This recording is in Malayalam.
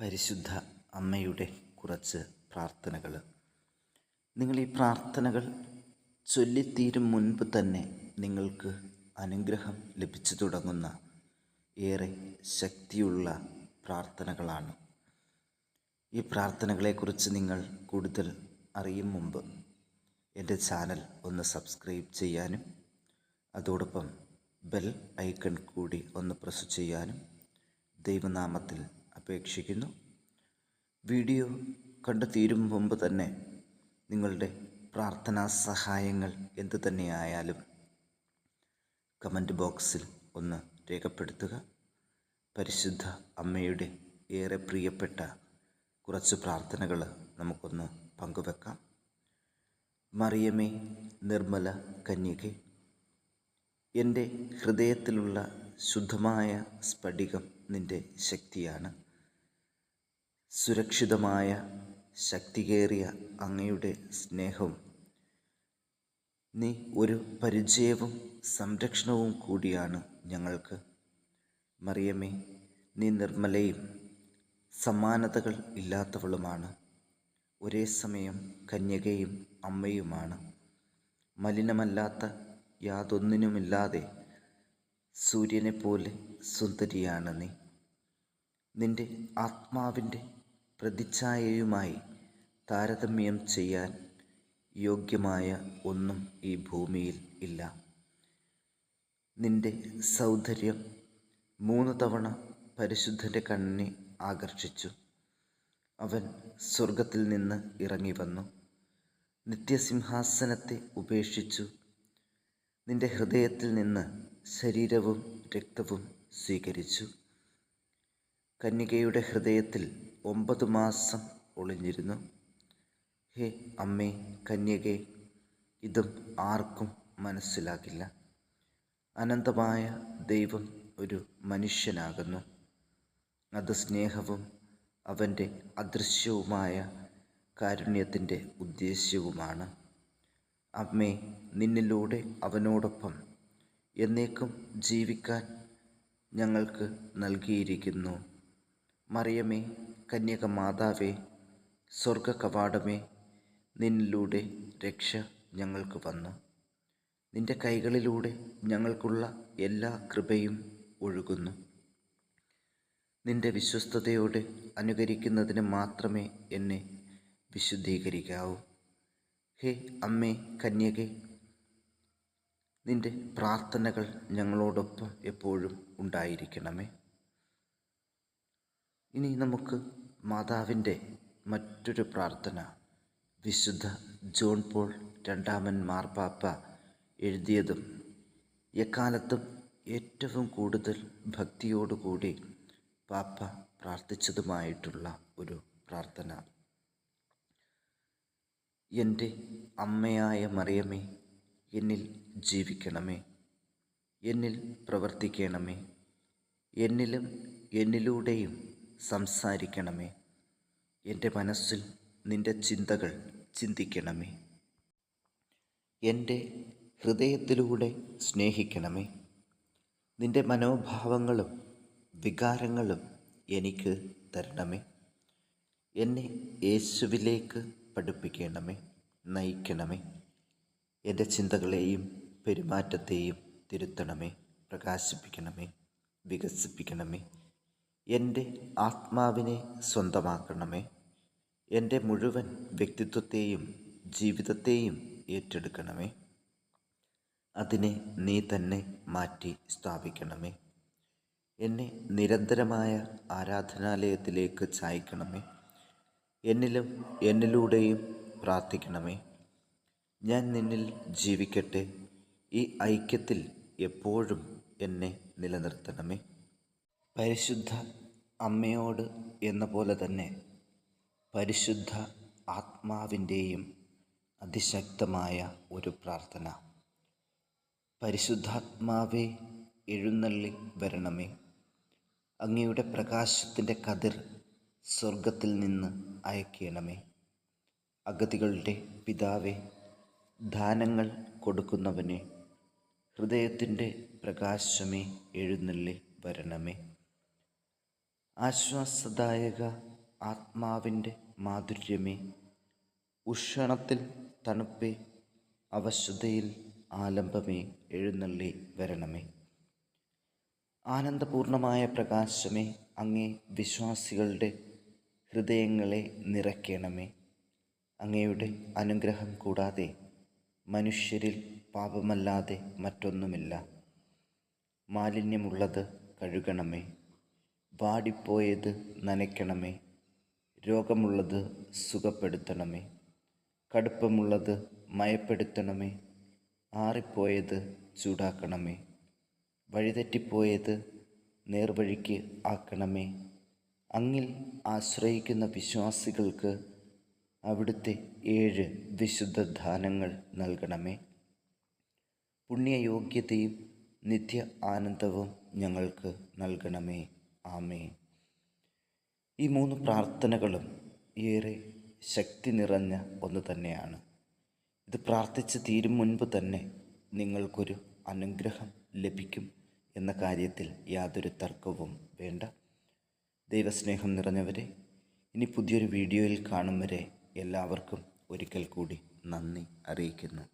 പരിശുദ്ധ അമ്മയുടെ കുറച്ച് പ്രാർത്ഥനകൾ. നിങ്ങൾ ഈ പ്രാർത്ഥനകൾ ചൊല്ലിത്തീരും മുൻപ് തന്നെ നിങ്ങൾക്ക് അനുഗ്രഹം ലഭിച്ചു തുടങ്ങുന്ന ഏറെ ശക്തിയുള്ള പ്രാർത്ഥനകളാണ്. ഈ പ്രാർത്ഥനകളെക്കുറിച്ച് നിങ്ങൾ കൂടുതൽ അറിയും മുമ്പ് എന്റെ ചാനൽ ഒന്ന് സബ്സ്ക്രൈബ് ചെയ്യാനും അതോടൊപ്പം ബെൽ ഐക്കൺ കൂടി ഒന്ന് പ്രസ് ചെയ്യാനും ദൈവനാമത്തിൽ അപേക്ഷിക്കുന്നു. വീഡിയോ കണ്ടു തീരും മുമ്പ് തന്നെ നിങ്ങളുടെ പ്രാർത്ഥനാ സഹായങ്ങൾ എന്തു തന്നെയായാലും കമന്റ് ബോക്സിൽ ഒന്ന് രേഖപ്പെടുത്തുക. പരിശുദ്ധ അമ്മയുടെ ഏറെ പ്രിയപ്പെട്ട കുറച്ച് പ്രാർത്ഥനകൾ നമുക്കൊന്ന് പങ്കുവെക്കാം. മറിയമേ നിർമ്മല കന്യകെ എന്റെ ഹൃദയത്തിലുള്ള ശുദ്ധമായ സ്ഫടികം നിന്റെ ശക്തിയാണ്. സുരക്ഷിതമായ ശക്തികേറിയ അങ്ങയുടെ സ്നേഹം നീ ഒരു പരിചയവും സംരക്ഷണവും കൂടിയാണ് ഞങ്ങൾക്ക്. മറിയമ്മേ നീ നിർമ്മലയും സമാനതകൾ ഇല്ലാത്തവളുമാണ്. ഒരേ സമയം കന്യകയും അമ്മയുമാണ്. മലിനമല്ലാത്ത യാതൊന്നിനുമില്ലാതെ സൂര്യനെപ്പോലെ സുന്ദരിയാണ് നീ. നിന്റെ ആത്മാവിന്റെ പ്രതിച്ഛായയുമായി താരതമ്യം ചെയ്യാൻ യോഗ്യമായ ഒന്നും ഈ ഭൂമിയിൽ ഇല്ല. നിന്റെ സൗന്ദര്യം മൂന്ന് തവണ പരിശുദ്ധന്റെ കണ്ണിനെ ആകർഷിച്ചു. അവൻ സ്വർഗത്തിൽ നിന്ന് ഇറങ്ങി വന്നു. നിത്യസിംഹാസനത്തെ ഉപേക്ഷിച്ചു. നിന്റെ ഹൃദയത്തിൽ നിന്ന് ശരീരവും രക്തവും സ്വീകരിച്ചു. കന്യകയുടെ ഹൃദയത്തിൽ ഒമ്പത് മാസം ഒളിഞ്ഞിരുന്നു. ഹേ അമ്മേ കന്യകെ ഇതും ആർക്കും മനസ്സിലാകില്ല. അനന്തമായ ദൈവം ഒരു മനുഷ്യനാകുന്നു. അത് സ്നേഹവും അവന്റെ അദൃശ്യവുമായ കാരുണ്യത്തിന്റെ ഉദ്ദേശ്യവുമാണ്. അമ്മേ നിന്നിലൂടെ അവനോടൊപ്പം എന്നേക്കും ജീവിക്കാൻ ഞങ്ങൾക്ക് നൽകിയിരിക്കുന്നു. മറിയമേ കന്യക മാതാവേ സ്വർഗ കവാടമേ നിന്നിലൂടെ രക്ഷ ഞങ്ങൾക്ക് വന്നു. നിന്റെ കൈകളിലൂടെ ഞങ്ങൾക്കുള്ള എല്ലാ കൃപയും ഒഴുകുന്നു. നിന്റെ വിശ്വസ്തയോടെ അനുകരിക്കുന്നതിന് മാത്രമേ എന്നെ വിശുദ്ധീകരിക്കാവൂ. ഹേ അമ്മേ കന്യകെ നിന്റെ പ്രാർത്ഥനകൾ ഞങ്ങളോടൊപ്പം എപ്പോഴും ഉണ്ടായിരിക്കണമേ. ഇനി നമുക്ക് മാതാവിന്റെ മറ്റൊരു പ്രാർത്ഥന. വിശുദ്ധ ജോൺ പോൾ രണ്ടാമൻ മാർപ്പാപ്പ എഴുതിയതും എക്കാലത്തും ഏറ്റവും കൂടുതൽ ഭക്തിയോടുകൂടി പാപ്പ പ്രാർത്ഥിച്ചതുമായിട്ടുള്ള ഒരു പ്രാർത്ഥന. എന്റെ അമ്മയായ മറിയമേ എന്നിൽ ജീവിക്കണമേ. എന്നിൽ പ്രവർത്തിക്കണമേ. എന്നിലും എന്നിലൂടെയും സംസാരിക്കണമേ. എന്റെ മനസ്സിൽ നിന്റെ ചിന്തകൾ ചിന്തിക്കണമേ. എന്റെ ഹൃദയത്തിലൂടെ സ്നേഹിക്കണമേ. നിന്റെ മനോഭാവങ്ങളും വികാരങ്ങളും എനിക്ക് തരണമേ. എന്നെ യേശുവിലേക്ക് പഠിപ്പിക്കണമേ നയിക്കണമേ. എന്റെ ചിന്തകളെയും പെരുമാറ്റത്തെയും തിരുത്തണമേ പ്രകാശിപ്പിക്കണമേ വികസിപ്പിക്കണമേ. എന്റെ ആത്മാവിനെ സ്വന്തമാക്കണമേ. എന്റെ മുഴുവൻ വ്യക്തിത്വത്തെയും ജീവിതത്തെയും ഏറ്റെടുക്കണമേ. അതിനെ നീ തന്നെ മാറ്റി സ്ഥാപിക്കണമേ. എന്നെ നിരന്തരമായ ആരാധനാലയത്തിലേക്ക് ചായ്ക്കണമേ. എന്നിലും എന്നിലൂടെയും പ്രാർത്ഥിക്കണമേ. ഞാൻ നിന്നിൽ ജീവിക്കട്ടെ. ഈ ഐക്യത്തിൽ എപ്പോഴും എന്നെ നിലനിർത്തണമേ. പരിശുദ്ധ അമ്മയോട് എന്ന പോലെ തന്നെ പരിശുദ്ധ ആത്മാവിന്റെയും അതിശക്തമായ ഒരു പ്രാർത്ഥന. പരിശുദ്ധാത്മാവെ എഴുന്നള്ളി വരണമേ. അങ്ങയുടെ പ്രകാശത്തിന്റെ കതിർ സ്വർഗത്തിൽ നിന്ന് അയക്കണമേ. അഗതികളുടെ പിതാവെ ദാനങ്ങൾ കൊടുക്കുന്നവനെ ഹൃദയത്തിന്റെ പ്രകാശമേ എഴുന്നള്ളി വരണമേ. ആശ്വാസദായക ആത്മാവിന്റെ മാധുര്യമേ ഉഷണത്തിൽ തണുപ്പേ അവശതയിൽ ആലംബമേ എഴുന്നള്ളി വരണമേ. ആനന്ദപൂർണമായ പ്രകാശമേ അങ്ങേ വിശ്വാസികളുടെ ഹൃദയങ്ങളെ നിറയ്ക്കണമേ. അങ്ങയുടെ അനുഗ്രഹം കൂടാതെ മനുഷ്യരിൽ പാപമല്ലാതെ മറ്റൊന്നുമില്ല. മാലിന്യമുള്ളത് കഴുകണമേ. വാടിപ്പോയത് നനയ്ക്കണമേ. രോഗമുള്ളത് സുഖപ്പെടുത്തണമേ. കടുപ്പമുള്ളത് മയപ്പെടുത്തണമേ. ആറിപ്പോയത് ചൂടാക്കണമേ. വഴിതെറ്റിപ്പോയത് നേർവഴിക്ക് ആക്കണമേ. അങ്ങിൽ ആശ്രയിക്കുന്ന വിശ്വാസികൾക്ക് അവിടുത്തെ ഏഴ് വിശുദ്ധ ദാനങ്ങൾ നൽകണമേ. പുണ്യയോഗ്യതയും നിത്യ ആനന്ദവും ഞങ്ങൾക്ക് നൽകണമേ. ആമേ ഈ മൂന്ന് പ്രാർത്ഥനകളും ഏറെ ശക്തി നിറഞ്ഞ ഒന്ന് തന്നെയാണ്. ഇത് പ്രാർത്ഥിച്ച് തീരും മുൻപ് തന്നെ നിങ്ങൾക്കൊരു അനുഗ്രഹം ലഭിക്കും എന്ന കാര്യത്തിൽ യാതൊരു തർക്കവും വേണ്ട. ദൈവസ്നേഹം നിറഞ്ഞവരെ ഇനി പുതിയൊരു വീഡിയോയിൽ കാണും വരെ എല്ലാവർക്കും ഒരിക്കൽ കൂടി നന്ദി അറിയിക്കുന്നു.